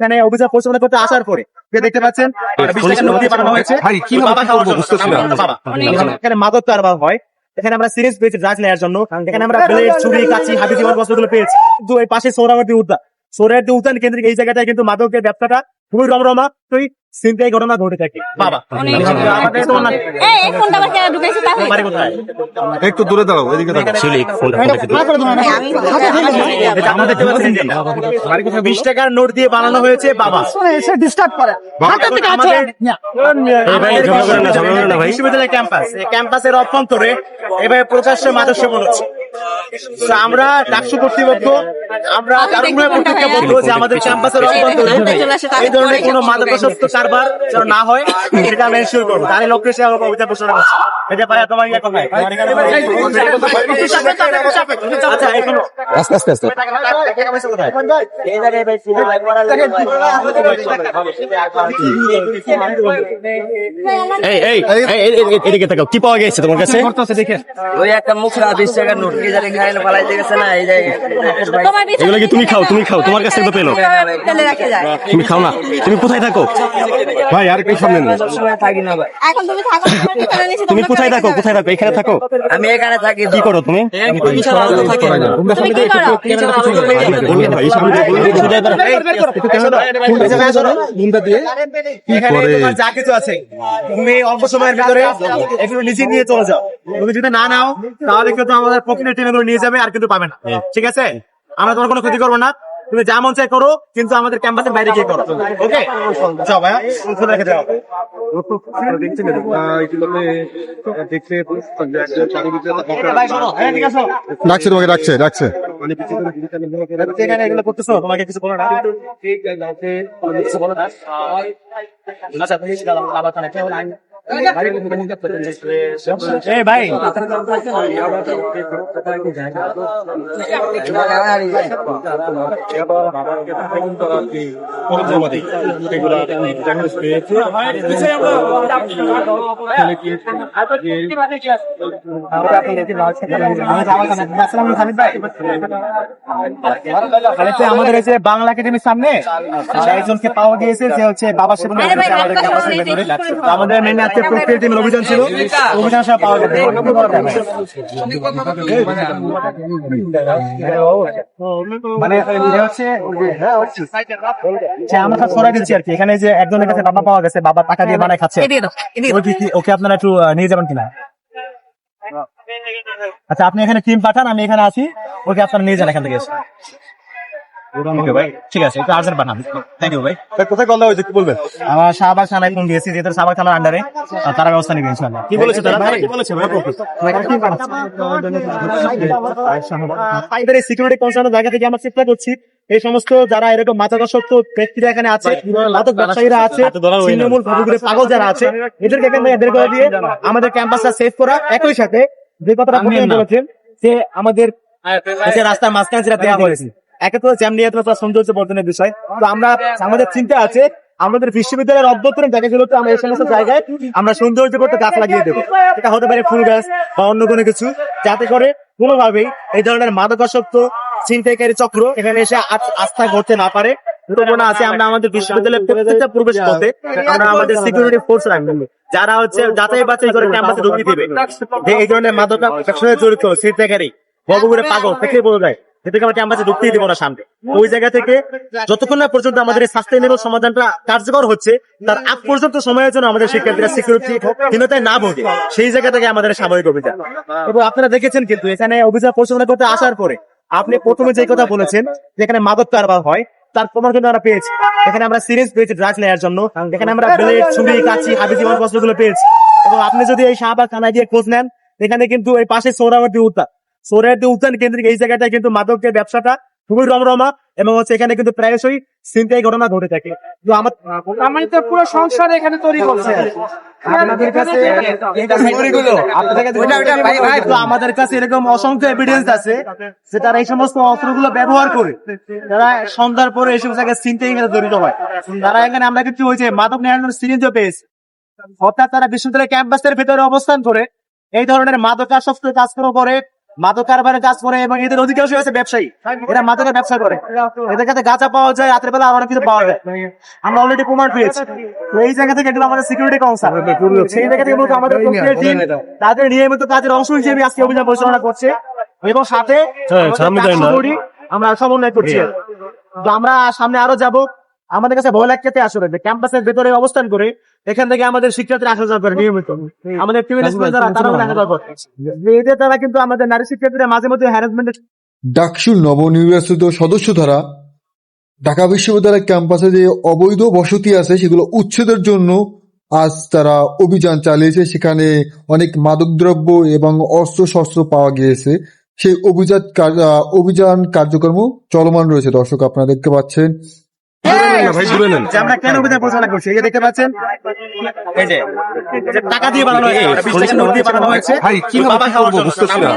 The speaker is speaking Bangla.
এখানে পরিচালনা করতে আসার পরে দেখতে পাচ্ছেন পাঠানো হয়েছে। এখানে মাদক কারবার হয়। এখানে আমরা সিরিজ পেয়েছি রাজ নেওয়ার জন্য। এখানে আমরা ব্লেড ছুরি কাঁচি হাতি জীবন বস্তুগুলো পেয়েছি। এই পাশে সৌরাবর্তী উদ্যান। উদ্যান কেন্দ্রিক এই জায়গাটায় কিন্তু মাদকের ব্যবসাটা খুবই রমরমা তুই চিন্তাই ঘটনা ঘটে থাকে। বাবা। আমাদের তো না- একটু দূরে দাঁড়াও এদিকে আমাদের বিশ টাকার নোট দিয়ে বানানো হয়েছে বাবা। আমাদের বিশ্ববিদ্যালয় ক্যাম্পাস। ক্যাম্পাসের অভ্যন্তরে এভাবে প্রকাশ্যে মাদক সেবন হচ্ছে। তো আমরা ডাকসু কর্তৃপক্ষ আমরা দারুণভাবে প্রতিজ্ঞাবদ্ধ যে আমাদের ক্যাম্পাসের অভ্যন্তরে এই ধরনের কোনো মাদকাসক্ত কারবার যেন না হয় এটা আমি এনশিওর করব। তার লক্ষ্যে সে আমার অভিযান ঘোষণা করছে। আস্তে আস্তে আস্তে। এদিকে কি পাওয়া গেছে তোমার কাছে? ওই একটা মুখরা বিশ টাকার নোট কি জানি খাইলে পালাইতে গেছে না এই যে তোমার বিছানা এগুলো কি তুমি খাও? তুমি খাও। তোমার কাছে তো পেল। তুমি খাও না? তুমি কোথায় থাকো ভাই আর কি সামনে নেই থাকি না ভাই। এখন তুমি থাকো কোথায় থাকো? কোথায় থাকো? এখানে থাকো। আমি এখানে থাকি কি করো তুমি? যা কিছু আছে। তুমি অল্প সময়ের ভিতরে একটু নিচে নিয়ে চলে যাও। তুমি যদি না নাও তাহলে কিন্তু আমাদের পকেটে টেনে ধরে নিয়ে যাবে আর কিন্তু পাবে না। ঠিক আছে? আমরা তোমার কোনো ক্ষতি করব না। তুমি যা মন চাই করো কিন্তু আমাদের ক্যাম্পাসের বাইরে গিয়ে করো। ওকে যাও ভাইয়া রেখে যাও হ্যাঁ ঠিক ডাকছে তোমাকে ডাকছে ডাকছে। করতেছো? তোমাকে কিছু বলো না। বলো আমাদের যে বাংলা একাডেমির সামনে একজনকে পাওয়া গিয়েছে সে হচ্ছে বাবা সেবন আমাদের মেনে আজকে প্রক্রিয়া টিমের অভিযান ছিল। অভিযান সব পাওয়া গেছে মানে হচ্ছে আমরা সব সরাই দিচ্ছি আর কি। এখানে যে একজনের কাছে বাবা পাওয়া গেছে বাবা টাকা দিয়ে বানায় খাচ্ছে। ওকে আপনারা একটু নিয়ে যাবেন কিনা? আচ্ছা আপনি এখানে টিম পাঠান আমি এখানে আছি ওকে আপনারা নিয়ে যান এখান থেকে। ওকে ভাই। ঠিক আছে একটু আর্জেন্ট পাঠান থ্যাংক ইউ ভাই। কোথায় কল দেওয়া হয়েছে কি বলবেন? আমার শাহবাগ থানায় ফোন দিয়েছি যেহেতু শাহবাগ থানার আন্ডারে তারা ব্যবস্থা নেবে ইনশাআল্লাহ। কি বলেছে তারা? তারা কি বলেছে ফাইবারের সিকিউরিটি কনসার্নের জায়গা থেকে আমরা চেষ্টা করছি। এই সমস্ত যারা এরকম ব্যক্তিরা এখানে আছে মাদক ব্যবসায়ীরা আছে তৃণমূল পাগল যারা আছে এদেরকে এখান থেকে বের করে দিয়ে আমাদের ক্যাম্পাসটা সেভ করা। একই সাথে যে কথাটা বলেছেন যে আমাদের যে রাস্তার মাঝখানে যেটা দেওয়া হয়েছে। সৌন্দর্য আমাদের চিন্তা আছে, আমাদের বিশ্ববিদ্যালয়ের অভ্যন্তরীণ জায়গাগুলোতে আমরা এই সমস্ত জায়গায় আমরা সৌন্দর্য করতে গাছ লাগিয়ে দেবো। এটা হতে পারে ফুল গাছ বা অন্য কোনো কিছু, যাতে করে কোনোভাবেই এই ধরনের মাদকাসক্ত, ছিনতাইকারী চক্র এখানে এসে আস্থা করতে না পারে। আমরা আমাদের বিশ্ববিদ্যালয়ের আমরা আমাদের যারা হচ্ছে ঢুকিয়ে এই ধরনের পাগল থেকে বলে যায়। আমরা ঢুকতেই না সামনে। ওই জায়গা থেকে যতক্ষণ না পর্যন্ত আমাদের সাস্টেনেবল সমাধানটা কার্যকর হচ্ছে, তার আগ পর্যন্ত সময়ের জন্য আমাদের শিক্ষার্থীরা সিকিউরিটি হীনতায় না ভোগে। সেই আমাদের সাময়িক অভিযান। এবং আপনারা দেখেছেন কিন্তু এখানে অভিযান পরিচালনা করতে আসার পরে আপনি প্রথমে যে কথা বলেছেন যেখানে মাদক কারবার হয়, তার প্রমাণ কিন্তু আমরা পেয়েছি। এখানে আমরা সিরিজ পেয়েছি ড্রাগস নেওয়ার জন্য। এখানে আমরা ব্লেড ছুরি, কাঁচি জীবন বস্ত্রগুলো পেয়েছি। এবং আপনি যদি এই শাহবাগ থানায় গিয়ে খোঁজ নেন, এখানে কিন্তু এই পাশে সৌরাবর্তী উদ্যান সৌরাবর্তী উদ্যান কেন্দ্রিক এই জায়গাটায় কিন্তু মাদকের ব্যবসাটা খুবই রমরমা এবং হচ্ছে এখানে কিন্তু প্রায়শই চিন্তাই ঘটনা ঘটে থাকে। তো আমার তো পুরো সংসার এখানে তৈরি করছে। আপনাদের কাছে আমাদের কাছে এরকম অসংখ্য এভিডেন্স আছে যে তারা এই সমস্ত অস্ত্রগুলো ব্যবহার করে তারা সন্ধ্যার পরে এইসব জায়গায় চিন্তাই জড়িত হয়। তারা এখানে আমরা কিন্তু ওই যে মাদক নিরানন্দ সিরিঞ্জও পেয়েছি। অর্থাৎ তারা বিশ্ববিদ্যালয় ক্যাম্পাসের ভেতরে অবস্থান করে এই ধরনের মাদকাসক্ত কাজকর্ম করে মাদক কারবারের কাজ করে এবং এদের অধিকাংশ হচ্ছে ব্যবসায়ী। এরা মাদকের ব্যবসা করে। এদের কাছে গাঁজা পাওয়া যায় রাতের বেলা অনেক কিছু পাওয়া যায়। আমরা অলরেডি প্রমাণ পেয়েছি। তো এই জায়গা থেকে এগুলো আমাদের সিকিউরিটি কাউন্সিল সেই জায়গা থেকে মূলত আমাদের টিম তাদের নিয়মিত কাজের অংশ হিসেবে আজকে অভিযান পরিচালনা করছে। এবং সাথে। আমরা সমন্বয় করছি। তো আমরা সামনে আরও যাব। আমাদের কাছে ভয় লাগতে আসলে যে ক্যাম্পাসের ভেতরে অবস্থান করে এখান থেকে আমাদের শিক্ষার্থীরা আসা যাওয়া করে নিয়মিত। আমাদের যারা তারাও আসা যাওয়া করে। এদের দ্বারা কিন্তু আমাদের নারী শিক্ষার্থীরা মাঝে মধ্যে হ্যারাসমেন্টের ডাকসুর নবনির্বাচিত সদস্য দ্বারা ঢাকা বিশ্ববিদ্যালয় ক্যাম্পাসে যে অবৈধ বসতি আছে সেগুলো উচ্ছেদের জন্য আজ তারা অভিযান চালিয়েছে। সেখানে অনেক মাদকদ্রব্য এবং অস্ত্র শস্ত্র পাওয়া গিয়েছে। সেই অভিযান আহ, অভিযান কার্যক্রম চলমান রয়েছে। দর্শক আপনারা দেখতে পাচ্ছেন ভাই দূরে নেন। যে আমরা কেন অভিযান পরিচালনা করছি এই যে দেখতে পাচ্ছেন? এই যে টাকা দিয়ে বানানো হয়েছে টাকা দিয়ে বানানো হয়েছে। ভাই কি বাবা বুঝতেছি না।